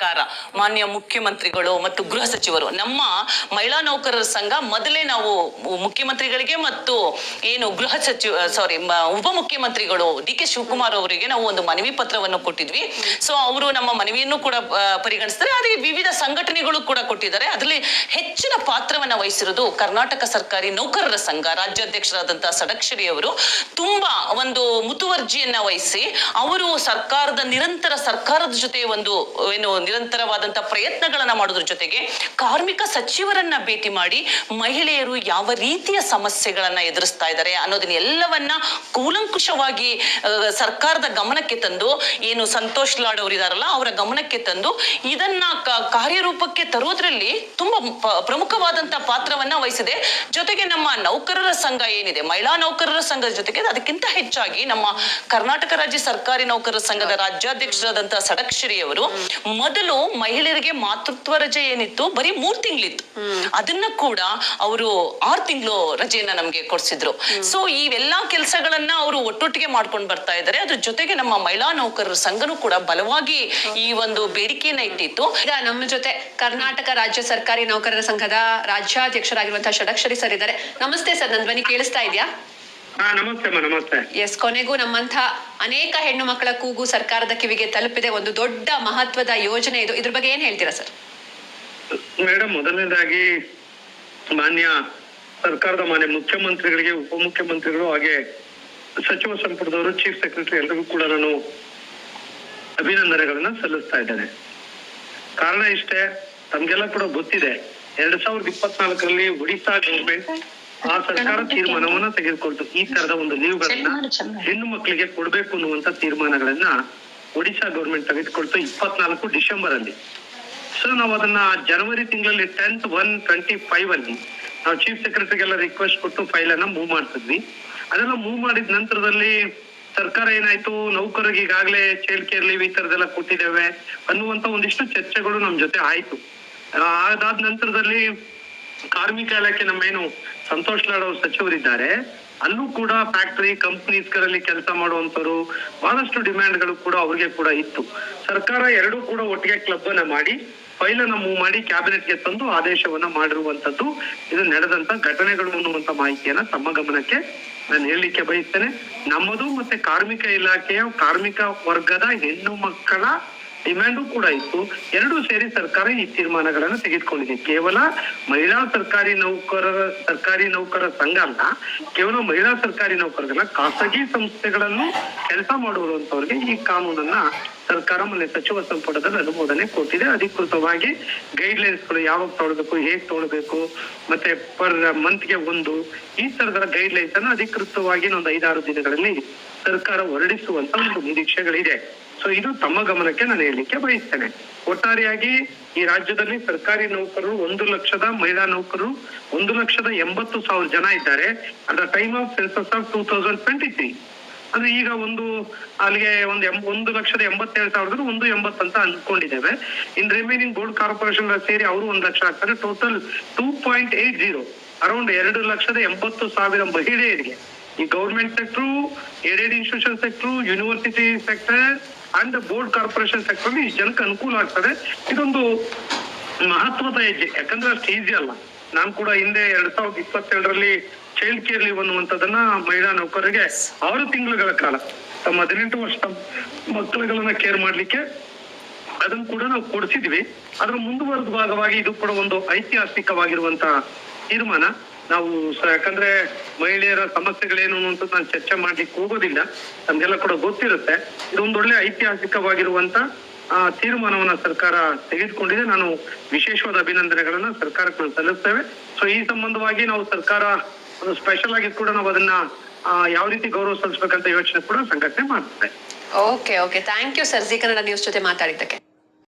ಸರ್ಕಾರ ಮಾನ್ಯ ಮುಖ್ಯಮಂತ್ರಿಗಳು ಮತ್ತು ಗೃಹ ಸಚಿವರು, ನಮ್ಮ ಮಹಿಳಾ ನೌಕರರ ಸಂಘ ಮೊದಲೇ ನಾವು ಮುಖ್ಯಮಂತ್ರಿಗಳಿಗೆ ಮತ್ತು ಏನು ಗೃಹ ಸಚಿವ ಸಾರಿ ಉಪಮುಖ್ಯಮಂತ್ರಿಗಳು ಡಿ ಕೆ ಶಿವಕುಮಾರ್ ಅವರಿಗೆ ನಾವು ಒಂದು ಮನವಿ ಪತ್ರವನ್ನು ಕೊಟ್ಟಿದ್ವಿ. ಸೊ ಅವರು ನಮ್ಮ ಮನವಿಯನ್ನು ಕೂಡ ಪರಿಗಣಿಸ್ತಾರೆ ಅದೇ ವಿವಿಧ ಸಂಘಟನೆಗಳು ಕೂಡ ಕೊಟ್ಟಿದ್ದಾರೆ. ಅದರಲ್ಲಿ ಹೆಚ್ಚಿನ ಪಾತ್ರವನ್ನು ವಹಿಸಿರೋದು ಕರ್ನಾಟಕ ಸರ್ಕಾರಿ ನೌಕರರ ಸಂಘ ರಾಜ್ಯಾಧ್ಯಕ್ಷರಾದಂತಹ ಸಡಕ್ಷರಿ ಅವರು ತುಂಬಾ ಒಂದು ಮುತುವರ್ಜಿಯನ್ನ ವಹಿಸಿ, ಅವರು ಸರ್ಕಾರದ, ನಿರಂತರ ಸರ್ಕಾರದ ಜೊತೆ ಒಂದು, ಏನು ನಿರಂತರವಾದಂತಹ ಪ್ರಯತ್ನಗಳನ್ನ ಮಾಡೋದ್ರ ಜೊತೆಗೆ ಕಾರ್ಮಿಕ ಸಚಿವರನ್ನ ಭೇಟಿ ಮಾಡಿ ಮಹಿಳೆಯರು ಯಾವ ರೀತಿಯ ಸಮಸ್ಯೆಗಳನ್ನ ಎದುರಿಸ್ತಾ ಇದ್ದಾರೆ ಅನ್ನೋದನ್ನ ಎಲ್ಲವನ್ನ ಕೂಲಂಕುಷವಾಗಿ ಸರ್ಕಾರದ ಗಮನಕ್ಕೆ ತಂದು ಏನು ಸಂತೋಷ್ ಲಾಡ್ ಅವರಿದಾರಲ್ಲ ಅವರ ಗಮನಕ್ಕೆ ತಂದು ಇದನ್ನ ಕಾರ್ಯರೂಪಕ್ಕೆ ತರೋದ್ರಲ್ಲಿ ತುಂಬಾ ಪ್ರಮುಖವಾದಂತ ಪ್ರಮುಖವಾದಂತಹ ಪಾತ್ರವನ್ನ ವಹಿಸಿದೆ. ಜೊತೆಗೆ ನಮ್ಮ ನೌಕರರ ಸಂಘ ಏನಿದೆ ಮಹಿಳಾ ನೌಕರರ ಸಂಘದ ಜೊತೆಗೆ ಅದಕ್ಕಿಂತ ಹೆಚ್ಚಾಗಿ ನಮ್ಮ ಕರ್ನಾಟಕ ರಾಜ್ಯ ಸರ್ಕಾರಿ ನೌಕರರ ಸಂಘದ ರಾಜ್ಯಾಧ್ಯಕ್ಷರಾದಂತಹ ಸಡಕ್ಷರಿ ಅವರು ಮೊದಲು ಮಹಿಳೆಯರಿಗೆ ಮಾತೃತ್ವ ರಜೆ ಏನಿತ್ತು? ಬರೀ ಮೂರ್ ತಿಂಗಳಿತ್ತು. ಅದನ್ನ ಕೂಡ ಅವರು ಆರ್ ತಿಂಗಳು ರಜೆಯನ್ನ ನಮ್ಗೆ ಕೊಡ್ಸಿದ್ರು. ಸೊ ಇವೆಲ್ಲಾ ಕೆಲಸಗಳನ್ನ ಅವರು ಒಟ್ಟೊಟ್ಟಿಗೆ ಮಾಡ್ಕೊಂಡು ಬರ್ತಾ ಇದ್ದಾರೆ ಅದ್ರ ಜೊತೆಗೆ ನಮ್ಮ ಮಹಿಳಾ ನೌಕರರ ಸಂಘನೂ ಕೂಡ ಬಲವಾಗಿ ಈ ಒಂದು ಬೇಡಿಕೆಯನ್ನ ಇಟ್ಟಿತ್ತು. ಈಗ ನಮ್ಮ ಜೊತೆ ಕರ್ನಾಟಕ ರಾಜ್ಯ ಸರ್ಕಾರಿ ನೌಕರರ ಸಂಘದ ರಾಜ್ಯಾಧ್ಯಕ್ಷರಾಗಿರುವಂತಹ ಷಡಕ್ಷರಿ ಸರ್ ಇದ್ದಾರೆ. ನಮಸ್ತೆ ಸರ್ ನನ್ನ ಧ್ವನಿ ಕೇಳಿಸ್ತಾ ಇದೆಯಾ? ಎಸ್ ಕೊನೆಗೂ ನಮ್ಮಂತ ಅನೇಕ ಹೆಣ್ಣು ಮಕ್ಕಳ ಕೂಗು ಸರ್ಕಾರದ ಕಿವಿಗೆ ತಲುಪಿದೆ. ಒಂದು ದೊಡ್ಡ ಮಹತ್ವದ ಯೋಜನೆ ಇದು. ಇದ್ರ ಬಗ್ಗೆ ಏನ್ ಹೇಳ್ತೀರಾ ಸರ್? ಮೇಡಮ್ ಮೊದಲನೇದಾಗಿ ಮಾನ್ಯ ಸರ್ಕಾರದ ಮಾನ್ಯ ಮುಖ್ಯಮಂತ್ರಿಗಳಿಗೆ ಉಪಮುಖ್ಯಮಂತ್ರಿಗಳು ಹಾಗೆ ಸಚಿವ ಸಂಪುಟದವರು ಚೀಫ್ ಸೆಕ್ರೆಟರಿ ಎಲ್ಲರಿಗೂ ಕೂಡ ನಾನು ಅಭಿನಂದನೆಗಳನ್ನ ಸಲ್ಲಿಸ್ತಾ ಇದ್ದೇನೆ. ಕಾರಣ ಇಷ್ಟೇ ತಮ್ಗೆಲ್ಲ ಕೂಡ ಗೊತ್ತಿದೆ. ಎರಡ್ ಸಾವಿರದ ಇಪ್ಪತ್ನಾಲ್ಕರಲ್ಲಿ ಒಡಿಶಾ ಗೌರ್ಮೆಂಟ್ ಆ ಸರ್ಕಾರ ತೀರ್ಮಾನವನ್ನ ತೆಗೆದುಕೊಳ್ತು. ಈ ತರದ ಒಂದು ಲೀವ್ಗಳನ್ನ ಹೆಣ್ಣು ಮಕ್ಕಳಿಗೆ ಕೊಡ್ಬೇಕು ಅನ್ನುವಂತ ತೀರ್ಮಾನಗಳನ್ನ ಒಡಿಶಾ ಗೌರ್ಮೆಂಟ್ ತೆಗೆದುಕೊಳ್ತು ಇಪ್ಪತ್ನಾಲ್ಕು ಡಿಸೆಂಬರ್ ಅಲ್ಲಿ ಸೊ ನಾವು ಅದನ್ನ ಜನವರಿ ತಿಂಗಳಲ್ಲಿ ಟೆಂತ್ ಒನ್ ಟ್ವೆಂಟಿ ಫೈವ್ ಅಲ್ಲಿ ನಾವು ಚೀಫ್ ಸೆಕ್ರೆಟರಿಗೆಲ್ಲ ರಿಕ್ವೆಸ್ಟ್ ಕೊಟ್ಟು ಫೈಲ್ ಅನ್ನ ಮೂವ್ ಮಾಡ್ತಿದ್ವಿ. ಅದೆಲ್ಲ ಮೂವ್ ಮಾಡಿದ ನಂತರದಲ್ಲಿ ಸರ್ಕಾರ ಏನಾಯ್ತು? ನೌಕರರಿಗೆ ಈಗಾಗಲೇ ಚೈಲ್ಡ್ ಕೇರ್ ಲೀವ್ ಈ ತರದೆಲ್ಲ ಕೊಟ್ಟಿದ್ದೇವೆ ಅನ್ನುವಂತ ಒಂದಿಷ್ಟು ಚರ್ಚೆಗಳು ನಮ್ ಜೊತೆ ಆಯ್ತು. ಅದಾದ ನಂತರದಲ್ಲಿ ಕಾರ್ಮಿಕ ಇಲಾಖೆ ನಮ್ಮೇನು ಸಂತೋಷ್ ಲಾಡ್ ಅವರು ಸಚಿವರಿದ್ದಾರೆ. ಅಲ್ಲೂ ಕೂಡ ಫ್ಯಾಕ್ಟರಿ ಕಂಪನೀಸ್ಗಳಲ್ಲಿ ಕೆಲಸ ಮಾಡುವಂತರು ಬಹಳಷ್ಟು ಡಿಮ್ಯಾಂಡ್ಗಳು ಕೂಡ ಅವ್ರಿಗೆ ಕೂಡ ಇತ್ತು. ಸರ್ಕಾರ ಎರಡೂ ಕೂಡ ಒಟ್ಟಿಗೆ ಕ್ಲಬ್ ಅನ್ನ ಮಾಡಿ ಫೈಲ್ ಅನ್ನ ಮೂವ್ ಮಾಡಿ ಕ್ಯಾಬಿನೆಟ್ಗೆ ತಂದು ಆದೇಶವನ್ನ ಮಾಡಿರುವಂತದ್ದು ಇದು ನಡೆದಂತ ಘಟನೆಗಳು ಅನ್ನುವಂತ ಮಾಹಿತಿಯನ್ನ ತಮ್ಮ ಗಮನಕ್ಕೆ ನಾನು ಹೇಳಲಿಕ್ಕೆ ಬಯಸ್ತೇನೆ. ನಮ್ಮದು ಮತ್ತೆ ಕಾರ್ಮಿಕ ಇಲಾಖೆಯ ಕಾರ್ಮಿಕ ವರ್ಗದ ಹೆಣ್ಣು ಮಕ್ಕಳ ಡಿಮ್ಯಾಂಡು ಕೂಡ ಇತ್ತು. ಎರಡೂ ಸೇರಿ ಸರ್ಕಾರ ಈ ತೀರ್ಮಾನಗಳನ್ನು ತೆಗೆದುಕೊಂಡಿದೆ. ಕೇವಲ ಮಹಿಳಾ ಸರ್ಕಾರಿ ನೌಕರರ ಸರ್ಕಾರಿ ನೌಕರರ ಸಂಘ ಅಲ್ಲ, ಕೇವಲ ಮಹಿಳಾ ಸರ್ಕಾರಿ ನೌಕರರಲ್ಲ, ಖಾಸಗಿ ಸಂಸ್ಥೆಗಳನ್ನು ಕೆಲಸ ಮಾಡುವಂತವ್ರಿಗೆ ಈ ಕಾನೂನನ್ನ ಸರ್ಕಾರ ಮೊನ್ನೆ ಸಚಿವ ಸಂಪುಟದಲ್ಲಿ ಅನುಮೋದನೆ ಕೊಟ್ಟಿದೆ. ಅಧಿಕೃತವಾಗಿ ಗೈಡ್ ಲೈನ್ಸ್ಗಳು ಯಾವಾಗ ತಗೊಳ್ಬೇಕು, ಹೇಗ್ ತಗೊಳ್ಬೇಕು, ಮತ್ತೆ ಪರ್ ಮಂತ್ಗೆ ಒಂದು, ಈ ತರದ ಗೈಡ್ ಲೈನ್ಸ್ ಅನ್ನು ಅಧಿಕೃತವಾಗಿ ಒಂದು ಐದಾರು ದಿನಗಳಲ್ಲಿ ಸರ್ಕಾರ ಹೊರಡಿಸುವಂತ ಒಂದು ನಿರೀಕ್ಷೆಗಳಿದೆ. ಸೊ ಇದು ತಮ್ಮ ಗಮನಕ್ಕೆ ನಾನು ಹೇಳಲಿಕ್ಕೆ ಬಯಸ್ತೇನೆ. ಒಟ್ಟಾರೆಯಾಗಿ ಈ ರಾಜ್ಯದಲ್ಲಿ ಸರ್ಕಾರಿ ನೌಕರರು ಒಂದು ಲಕ್ಷದ ಮಹಿಳಾ ನೌಕರರು ಒಂದು ಲಕ್ಷದ ಎಂಬತ್ತು ಸಾವಿರ ಜನ ಇದ್ದಾರೆ. At the time of census of two thousand twenty three ಅಂದ್ರೆ ಈಗ ಒಂದು ಅಲ್ಲಿಗೆ ಒಂದು ಒಂದು ಲಕ್ಷದ ಎಂಬತ್ತೇಳು ಸಾವಿರದ ಒಂದು ಎಂಬತ್ತು ಅಂತ ಅಂದ್ಕೊಂಡಿದ್ದೇವೆ. ಇನ್ ರಿಮೈನಿಂಗ್ ಬೋರ್ಡ್ ಕಾರ್ಪೊರೇಷನ್ ಸೇರಿ ಅವರು ಒಂದು ಲಕ್ಷ ಆಗ್ತಾರೆ. Total two point eight zero around ಎರಡು ಲಕ್ಷದ ಎಂಬತ್ತು ಸಾವಿರ ಮಹಿಳೆಯರಿಗೆ ಈ government sector aided institution sector university sector and board corporation sector ಅಲ್ಲಿ ಜನಕ್ಕೆ ಅನುಕೂಲ ಆಗ್ತದೆ. ಇದೊಂದು ಮಹತ್ವದ ಹೆಜ್ಜೆ. ಯಾಕಂದ್ರೆ ಅಷ್ಟು ಈಸಿ ಅಲ್ಲ. ನಾನು ಕೂಡ ಹಿಂದೆ ಎರಡ್ ಸಾವಿರದ ಇಪ್ಪತ್ತೆರಡರಲ್ಲಿ ಚೈಲ್ಡ್ ಕೇರ್ ಲೀವ್ ಅನ್ನುವಂಥದ್ದನ್ನ ಮಹಿಳಾ ನೌಕರರಿಗೆ ಆರು ತಿಂಗಳುಗಳ ಕಾಲ, ತಮ್ಮ ಹದಿನೆಂಟು ವರ್ಷದ ಮಕ್ಕಳುಗಳನ್ನ ಕೇರ್ ಮಾಡ್ಲಿಕ್ಕೆ ಅದನ್ನು ಕೂಡ ನಾವು ಕೊಡಿಸಿದ್ವಿ. ಅದರ ಮುಂದುವರೆದ ಭಾಗವಾಗಿ ಇದು ಕೂಡ ಒಂದು ಐತಿಹಾಸಿಕವಾಗಿರುವಂತಹ ತೀರ್ಮಾನ. ನಾವು ಯಾಕಂದ್ರೆ ಮಹಿಳೆಯರ ಸಮಸ್ಯೆಗಳೇನು ಅಂತ ನಾನು ಚರ್ಚೆ ಮಾಡ್ಲಿಕ್ಕೆ ಹೋಗೋದಿಲ್ಲ. ನಮ್ಗೆಲ್ಲ ಕೂಡ ಗೊತ್ತಿರುತ್ತೆ. ಇದೊಂದು ಒಳ್ಳೆ ಐತಿಹಾಸಿಕವಾಗಿರುವಂತ ತೀರ್ಮಾನವನ್ನ ಸರ್ಕಾರ ತೆಗೆದುಕೊಂಡಿದೆ. ನಾನು ವಿಶೇಷವಾದ ಅಭಿನಂದನೆಗಳನ್ನ ಸರ್ಕಾರಕ್ಕೆ ನಾವು ಸಲ್ಲಿಸ್ತೇವೆ. ಸೊ ಈ ಸಂಬಂಧವಾಗಿ ನಾವು ಸರ್ಕಾರ ಒಂದು ಸ್ಪೆಷಲ್ ಆಗಿ ಕೂಡ ನಾವು ಅದನ್ನ ಯಾವ ರೀತಿ ಗೌರವ ಸಲ್ಲಿಸಬೇಕಂತ ಯೋಚನೆ ಕೂಡ ಸಂಘಟನೆ ಮಾಡ್ತೇವೆ okay okay thank you sir Zee News ಜೊತೆ ಮಾತಾಡಿದ್ದಕ್ಕೆ.